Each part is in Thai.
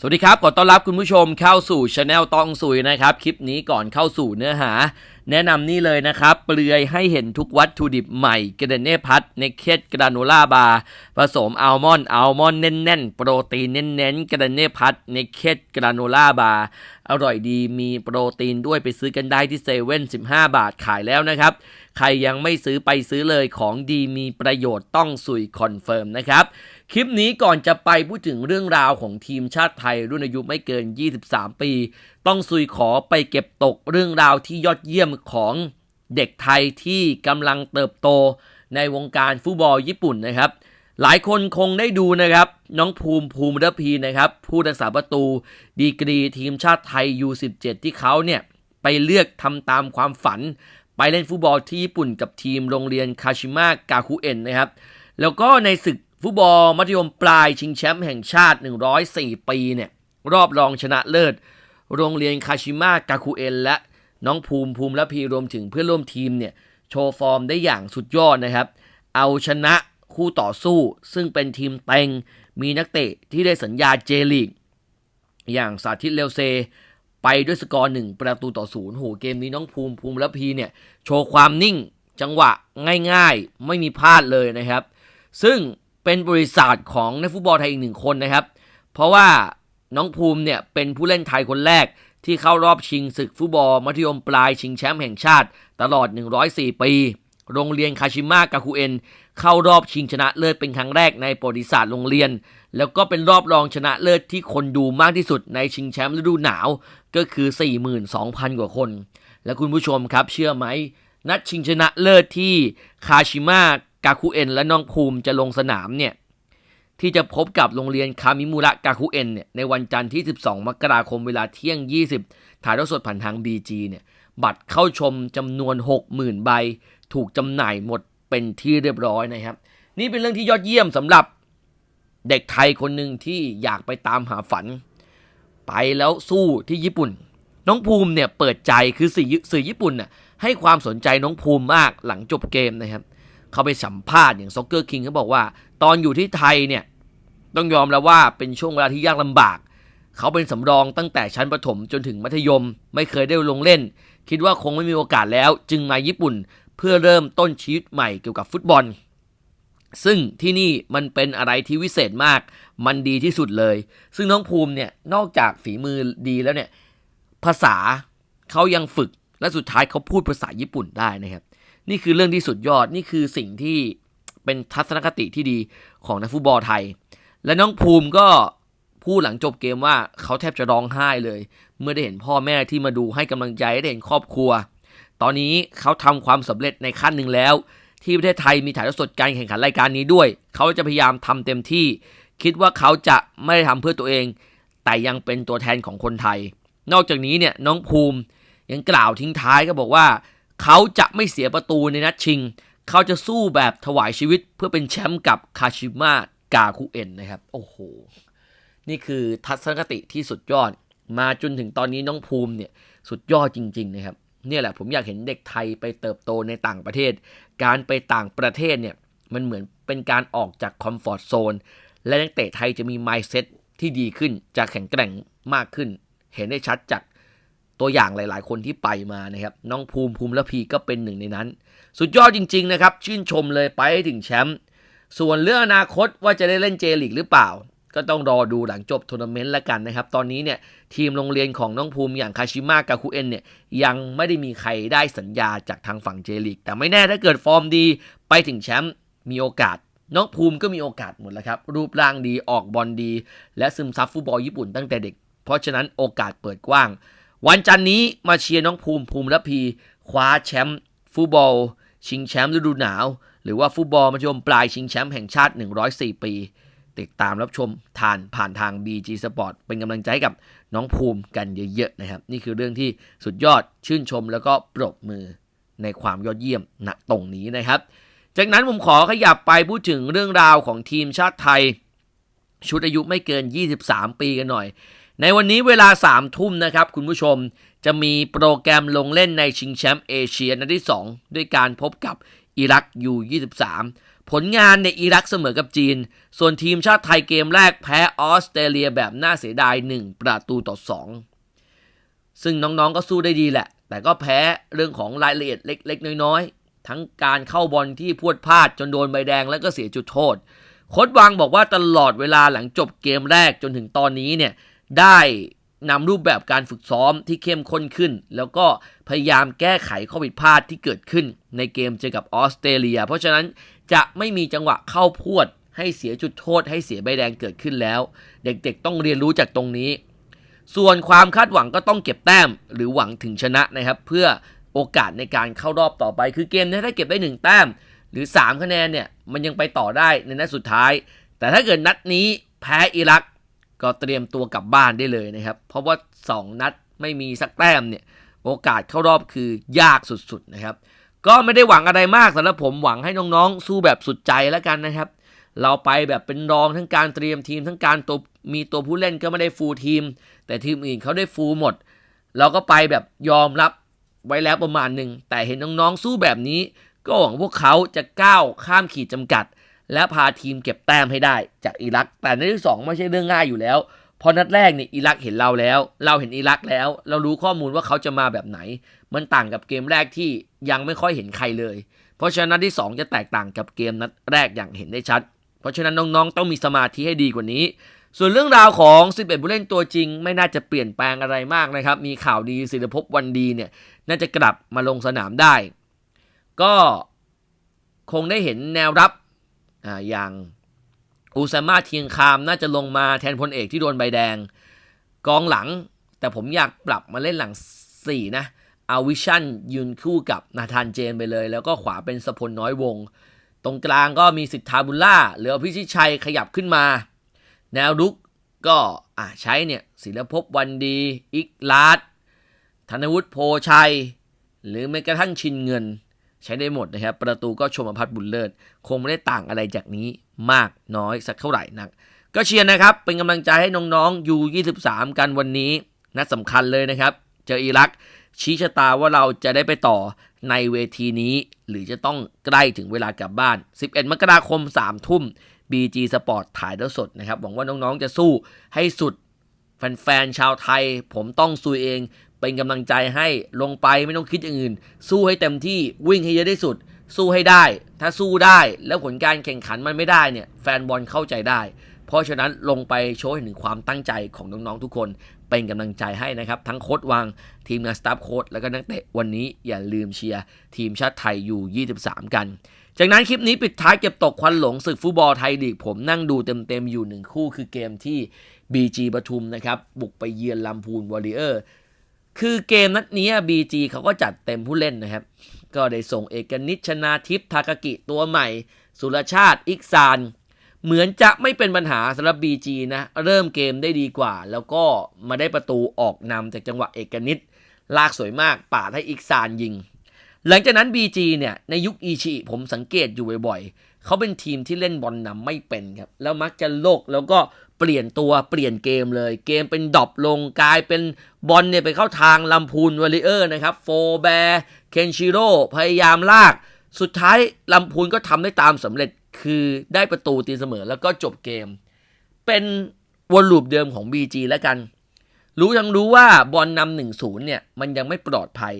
สวัสดีครับ ขอต้อนรับคุณผู้ชมเข้าสู่ช anel ตองสุยนะครับ คลิปนี้ก่อนเข้าสู่เนื้อหา แนะนำนี่เลยนะครับ เปลือยให้เห็นทุกวัตถุดิบใหม่เกรเน่พัทเนเคตกราโนล่าบาร์ผสมอัลมอนด์อัลมอนด์แน่นๆ โปรตีนเน้นๆเกรเน่พัทเนเคตกราโนล่าบาร์ อร่อยดีมีโปรตีนด้วยไปซื้อกันได้ที่เซเว่น15 บาทขายแล้วนะครับ ใครยังไม่ซื้อไปซื้อเลยของดีมีประโยชน์ต้องสุยคอนเฟิร์มนะครับ คลิปนี้ก่อนจะไปพูดถึงเรื่องราวของทีมชาติไทยรุ่นอายุไม่เกิน 23 ปี ต้องซุยขอไปเก็บตกเรื่องราวที่ยอดเยี่ยมของเด็กไทยที่กำลังเติบโตในวงการฟุตบอลญี่ปุ่นนะครับ หลายคนคงได้ดูนะครับ น้องภูมิภูมิระพีนะครับ ผู้รักษาประตูดีกรีทีมชาติไทย U17 ที่เขาเนี่ย ไปเลือกทำตามความฝัน ไปเล่นฟุตบอลที่ญี่ปุ่นกับทีมโรงเรียนคาชิมะกาคุเอ็นนะครับ แล้วก็ในศึกฟุตบอลมัธยมปลายชิงแชมป์แห่งชาติ 104 ปีเนี่ย รอบรองชนะเลิศ โรงเรียนคาชิมะกาคุเอ็นและน้องภูมิภูมิและพีรวมถึงเพื่อนร่วมทีมเนี่ยโชว์ฟอร์มได้อย่างสุดยอดนะครับ เอาชนะ คู่ต่อสู้ ซึ่งเป็นทีมเต็ง มีนักเตะที่ได้สัญญาเจลีก อย่างสาธิตเลวเซ ไปด้วยสกอร์หนึ่งประตูต่อศูนย์โหเกมนี้น้องภูมิภูมิและพีเนี่ย โชว์ความนิ่งจังหวะง่ายๆ ไม่มีพลาดเลยนะครับ ซึ่งเป็นบริษัทของนักฟุตบอลไทยอีกหนึ่งคนนะครับ เพราะว่าน้องภูมิเนี่ยเป็นผู้เล่นไทยคนแรกที่เข้ารอบชิงศึกฟุตบอลมัธยมปลายชิงแชมป์แห่งชาติตลอด 104 ปี โรงเรียนคาชิมะกาคุเอ็นเข้ารอบชิงชนะเลิศเป็นครั้งแรกในประวัติศาสตร์โรงเรียน แล้วก็เป็นรอบรองชนะเลิศที่คนดูมากที่สุดในชิงแชมป์ฤดูหนาวก็คือ 42,000 กว่าคน และคุณผู้ชมครับเชื่อไหม นัดชิงชนะเลิศที่คาชิมะกาคุเอ็นและน้องภูมิจะลงสนามเนี่ยที่จะพบกับโรงเรียนคามิมุระกาคุเอ็นเนี่ยในวันจันทร์ที่ 12 มกราคมเวลาเที่ยง 20 ถ่ายทอดสดผ่านทาง BG เนี่ยบัตรเข้าชมจำนวน 60,000 ใบ ถูกจำหน่ายหมดเป็นที่เรียบร้อยนะครับ นี่เป็นเรื่องที่ยอดเยี่ยมสำหรับเด็กไทยคนหนึ่งที่อยากไปตามหาฝัน ไปแล้วสู้ที่ญี่ปุ่น น้องภูมิเนี่ยเปิดใจคือสื่อสื่อญี่ปุ่นน่ะให้ความสนใจน้องภูมิมากหลังจบเกมนะครับ เขาไปสัมภาษณ์อย่างซ็อกเกอร์คิงเขาบอกว่า ตอนอยู่ที่ไทยเนี่ยต้องยอมแล้วว่าเป็นช่วงเวลาที่ยากลำบาก เขาเป็นสำรองตั้งแต่ชั้นประถมจนถึงมัธยม ไม่เคยได้ลงเล่น คิดว่าคงไม่มีโอกาสแล้ว จึงมาญี่ปุ่น เพื่อเริ่มต้นชีวิตใหม่เกี่ยวกับฟุตบอล ซึ่งที่นี่มันเป็นอะไรที่วิเศษมาก มันดีที่สุดเลย ซึ่งน้องภูมิเนี่ยนอกจากฝีมือดีแล้วเนี่ยภาษาเขายังฝึกและสุดท้ายเขาพูดภาษาญี่ปุ่นได้นะครับ นี่คือเรื่องที่สุดยอดนี่คือสิ่งที่เป็นทัศนคติที่ดีของนักฟุตบอลไทย และน้องภูมิก็พูดหลังจบเกมว่าเขาแทบจะร้องไห้เลย เมื่อได้เห็นพ่อแม่ที่มาดูให้กำลังใจได้เห็นครอบครัว ตอนนี้เขาทำความสำเร็จในขั้นหนึ่งแล้ว ที่ประเทศไทยมีถ่ายทอดสดการแข่งขันรายการนี้ด้วย เขาจะพยายามทำเต็มที่ คิดว่าเขาจะไม่ได้ทำเพื่อตัวเอง แต่ยังเป็นตัวแทนของคนไทย นอกจากนี้เนี่ยน้องภูมิยังกล่าวทิ้งท้ายก็บอกว่า เขาจะไม่เสียประตูในนัดชิง เขาจะสู้แบบถวายชีวิตเพื่อเป็นแชมป์กับคาชิมะกาคุเอ็นนะครับ โอ้โห นี่คือทัศนคติที่สุดยอด มาจนถึงตอนนี้น้องภูมิเนี่ยสุดยอดจริง ๆ นะครับ เนี่ยแหละผมอยากเห็นเด็กไทยไปเติบโตในต่างประเทศ การไปต่างประเทศเนี่ยมันเหมือนเป็นการออกจากคอมฟอร์ทโซนและนักเตะไทยจะมีไมซ์เซ็ตที่ดีขึ้นจะแข็งแกร่งมากขึ้น เห็นได้ชัดจากตัวอย่างหลาย ๆ คนที่ไปมานะครับ น้องภูมิภูมิและพีก็เป็นหนึ่งในนั้น สุดยอดจริง ๆ นะครับ ชื่นชมเลยไปถึงแชมป์ส่วนเรื่องอนาคตว่าจะได้เล่นเจลีกหรือเปล่า ก็ต้องรอดูหลังจบทัวร์นาเมนต์แล้วกันนะครับ ตอนนี้เนี่ยทีมโรงเรียนของน้องภูมิอย่างคาชิมะกาคุเอ็นเนี่ยยังไม่ได้มีใครได้สัญญาจากทางฝั่งเจลีกแต่ไม่แน่ถ้าเกิดฟอร์มดีไปถึงแชมป์มีโอกาสน้องภูมิก็มีโอกาสหมดแล้วครับ รูปร่างดีออกบอลดี และซึมซับฟุตบอลญี่ปุ่นตั้งแต่เด็ก เพราะฉะนั้นโอกาสเปิดกว้าง วันจันนี้มาเชียร์น้องภูมิภูมิและพีคว้าแชมป์ฟุตบอล ชิงแชมป์ฤดูหนาว หรือว่าฟุตบอลมัธยมปลายชิงแชมป์แห่งชาติ 104 ปี ติดตามรับชมทานผ่านทาง BG Sport เป็นกำลังใจกับน้องภูมิกันเยอะๆนะครับ นี่คือเรื่องที่สุดยอดชื่นชมแล้วก็ปรบมือในความยอดเยี่ยมณตรงนี้นะครับ จากนั้นผมขอขยับไปพูดถึงเรื่องราวของทีมชาติไทย ชุดอายุไม่เกิน 23 ปีกันหน่อย ในวันนี้เวลา 3 ทุ่มนะครับคุณผู้ชมจะมีโปรแกรมลงเล่นในชิงแชมป์เอเชียนัดที่ 2 ด้วยการพบกับอิรักยู23 ผลงานในอิรักเสมอกับจีน ส่วนทีมชาติไทยเกมแรกแพ้ออสเตรเลียแบบน่าเสียดาย 1 ประตูต่อ 2 ซึ่งน้องๆก็สู้ได้ดีแหละ แต่ก็แพ้เรื่องของรายละเอียดเล็ก ๆ น้อยๆ ทั้งการเข้าบอลที่พวดพลาดจนโดนใบแดงแล้วก็เสียจุดโทษโค้ดวังบอกว่าตลอดเวลาหลังจบเกมแรกจนถึงตอนนี้เนี่ยได้ นำรูปแบบการฝึกซ้อมที่เข้มข้นขึ้น แล้วก็พยายามแก้ไขข้อผิดพลาดที่เกิดขึ้นในเกมเจอกับออสเตรเลีย เพราะฉะนั้นจะไม่มีจังหวะเข้าพวด ให้เสียจุดโทษ ให้เสียใบแดงเกิดขึ้นแล้ว เด็กๆต้องเรียนรู้จากตรงนี้ ส่วนความคาดหวังก็ต้องเก็บแต้ม หรือหวังถึงชนะนะครับ เพื่อโอกาสในการเข้ารอบต่อไป คือเกมนี้ถ้าเก็บได้ 1 แต้ม หรือ 3 คะแนนเนี่ยมันยังไปต่อได้ในนัดสุดท้าย แต่ถ้าเกิดนัดนี้แพ้อิรัก ก็เตรียมตัวกลับบ้านได้เลยนะครับ เพราะว่า 2 นัดไม่มีสักแต้มเนี่ย โอกาสเข้ารอบคือยากสุดๆนะครับ ก็ไม่ได้หวังอะไรมากสำหรับผมหวังให้น้องๆ สู้แบบสุดใจแล้วกันนะครับ เราไปแบบเป็นรองทั้งการเตรียมทีมทั้งการตัวมีตัวผู้เล่นก็ไม่ได้ฟูลทีม แต่ทีมอื่นเขาได้ฟูลหมด เราก็ไปแบบยอมรับไว้แล้วประมาณหนึ่งแต่เห็นน้องๆสู้แบบนี้ ก็หวังพวกเขาจะก้าวข้ามขีดจำกัด และพาทีมเก็บแต้มให้ได้จากอิรัก แต่ในที่สองไม่ใช่เรื่องง่ายอยู่แล้วเพราะนัดแรกเนี่ยอิรักเห็นเราแล้ว เราเห็นอิรักแล้ว เรารู้ข้อมูลว่าเขาจะมาแบบไหน มันต่างกับเกมแรกที่ยังไม่ค่อยเห็นใครเลย เพราะฉะนั้นนัดที่ 2 จะแตกต่างกับเกมนัดแรกอย่างเห็นได้ชัด เพราะฉะนั้นน้องๆ ต้องมีสมาธิให้ดีกว่านี้ ส่วนเรื่องราวของ 11 ผู้เล่นตัวจริง ไม่น่าจะเปลี่ยนแปลงอะไรมากนะครับ มีข่าวดีศิลภพวันดีเนี่ยน่าจะกลับมาลงสนามได้ ก็คงได้เห็นแนวรับ อ่าอย่างอุซามาเทียงคามน่าจะลงมาแทนพลเอกที่โดนใบแดง กองหลัง แต่ผมอยากปรับมาเล่นหลัง 4 นะเอาวิชั่นยืนคู่กับนาธานเจนไปเลย แล้วก็ขวาเป็นสพลน้อยวง ตรงกลางก็มีสิทธาบุลล่าหรือพิชิชัยขยับขึ้นมา แนวรุกก็อะใช้เนี่ยศิลภพวันดี อิกลาดธนวุฒิโพชัย หรือแม้กระทั่งชินเงิน ใช้ได้หมดนะครับ ประตูก็ชมพัฒบุญเลิศ คงไม่ได้ต่างอะไรจากนี้มากน้อยสักเท่าไหร่นัก ก็เชียร์นะครับ เป็นกำลังใจให้น้องๆยู23 กันวันนี้ นัดสำคัญเลยนะครับ เจออิรัก ชี้ชะตาว่าเราจะได้ไปต่อในเวทีนี้ หรือจะต้องใกล้ถึงเวลากลับบ้าน 11 มกราคม 3 ทุ่ม BG Sport ถ่ายทอดสดนะครับ หวังว่าน้องๆจะสู้ให้สุด แฟนๆชาวไทย ผมต้องสู้เอง เป็นกำลังใจให้ลงไปไม่ต้องคิดอย่างอื่น สู้ให้เต็มที่วิ่งให้เยอะที่สุด สู้ให้ได้ ถ้าสู้ได้แล้วผลการแข่งขันมันไม่ได้เนี่ยแฟนบอลเข้าใจได้ เพราะฉะนั้นลงไปโชว์ห้ถึงความตั้งใจของน้องๆทุกคน เป็นกำลังใจให้นะครับ ทั้งโค้ดวางทีมงานสตาฟโค้ดแล้วก็นักเตะวันนี้อย่าลืมเชียร์ทีมชาติไทยอยู่ 23 กันจากนั้นคลิปนี้ปิดท้ายเก็บตกควันหลงศึกฟุตบอลไทยลีกผมนั่งดูเต็มๆอยู่หนึ่งคู่คือเกมที่ BG ปทุมนะครับ บุกไปเยือนลำพูนวอริเออร์ คือเกมนัดนี้ BG เขาก็จัดเต็มผู้เล่นนะครับ ก็ได้ส่งเอกนิชนาทิพย์ทากากิตัวใหม่ สุรชาติอิกซาน เหมือนจะไม่เป็นปัญหาสำหรับ BG นะ เริ่มเกมได้ดีกว่า แล้วก็มาได้ประตูออกนำจากจังหวะเอกนิตลากสวยมากปาดให้อิกซานยิง หลังจากนั้น BG เนี่ย ในยุคอีชิผมสังเกตอยู่บ่อยๆเขาเป็นทีมที่เล่นบอลนำไม่เป็นครับ แล้วมักจะโลกแล้วก็ เปลี่ยนตัวเปลี่ยนเกมเลย เกมเป็นดรอปลงกลายเป็นบอลเนี่ยไปเข้าทางลำพูนวอริเออร์นะครับโฟแบร์เคนชิโร่พยายามลาก สุดท้ายลำพูนก็ทำได้ตามสำเร็จคือได้ประตูตีเสมอแล้วก็จบเกม เป็นวนลูปเดิมของ BG แล้วกัน รู้ทั้งรู้ว่าบอลนำหนึ่งศูนย์เนี่ยมันยังไม่ปลอดภัย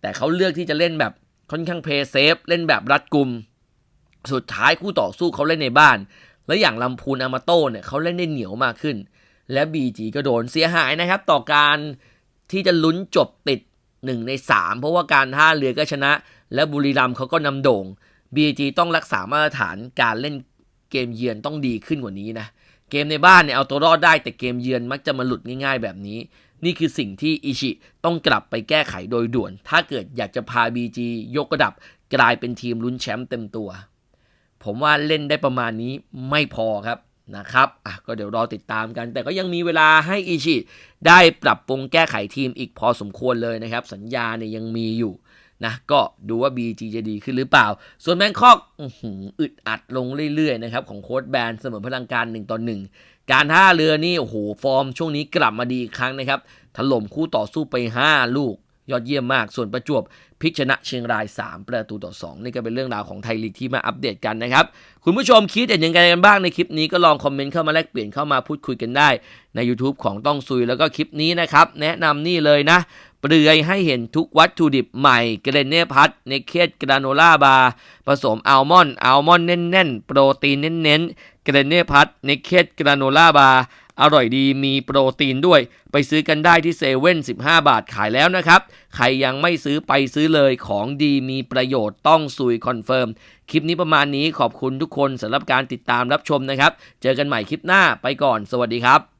แต่เขาเลือกที่จะเล่นแบบค่อนข้างเพย์เซฟเล่นแบบรัดกุม สุดท้ายคู่ต่อสู้เขาเล่นในบ้าน แล้วอย่างลำพูนอามาโต้เนี่ยเขาเล่นได้เหนียวมากขึ้น และ BG ก็โดนเสียหายนะครับ ต่อการที่จะลุ้นจบติด 1 ใน 3 เพราะว่าการท่าเรือก็ชนะ และบุรีรัมย์เขาก็นำโด่ง BG ต้องรักษามาตรฐานการเล่นเกมเยือนต้องดีขึ้นกว่านี้นะ เกมในบ้านเนี่ยเอาตัวรอดได้แต่เกมเยือนมักจะมาหลุดง่าย ๆ แบบนี้ นี่คือสิ่งที่อิชิต้องกลับไปแก้ไขโดยด่วน ถ้าเกิดอยากจะพา BG ยกระดับกลายเป็นทีมลุ้นแชมป์เต็มตัว ผมว่าเล่นได้ประมาณนี้ไม่พอครับนะครับอะก็เดี๋ยวรอติดตามกัน แต่ก็ยังมีเวลาให้อิชิได้ปรับปรุงแก้ไขทีมอีกพอสมควรเลยนะครับ สัญญาเนี่ยยังมีอยู่นะก็ดูว่า BG จะดีขึ้นหรือเปล่า ส่วนแบงคอกอึดอัดลงเรื่อยๆนะครับของโค้ดแบนเสมอพลังการ1ต่อ1การท่าเรือนี่โอ้โหฟอร์มช่วงนี้กลับมาดีอีกครั้งนะครับถล่มคู่ต่อสู้ไป 5 ลูก ยอดเยี่ยมมาก ส่วนประจวบพิชนะเชียงราย 3 ประตูต่อ 2 นี่ก็เป็นเรื่องราวของไทยลีกที่มาอัปเดตกันนะครับ คุณผู้ชมคิดเห็นยังไงกันบ้างในคลิปนี้ก็ลองคอมเมนต์เข้ามาแลกเปลี่ยนเข้ามาพูดคุยกันได้ ใน YouTube ของต้องซุยแล้วก็คลิปนี้นะครับ แนะนำนี่เลยนะเปลือยให้เห็นทุกวัตถุดิบใหม่ เกรเน่พัทในเคสกราโนล่าบาร์ผสมอัลมอนด์อัลมอนด์แน่นๆ โปรตีนเน้นๆ เกรเน่พัทในเคสกราโนล่าบาร์ อร่อยดีมีโปรตีนด้วย ไปซื้อกันได้ที่เซเว่น15 บาทขายแล้วนะครับ ใครยังไม่ซื้อไปซื้อเลยของดีมีประโยชน์ต้องซุยคอนเฟิร์ม คลิปนี้ประมาณนี้ขอบคุณทุกคนสำหรับการติดตามรับชมนะครับ เจอกันใหม่คลิปหน้าไปก่อน สวัสดีครับ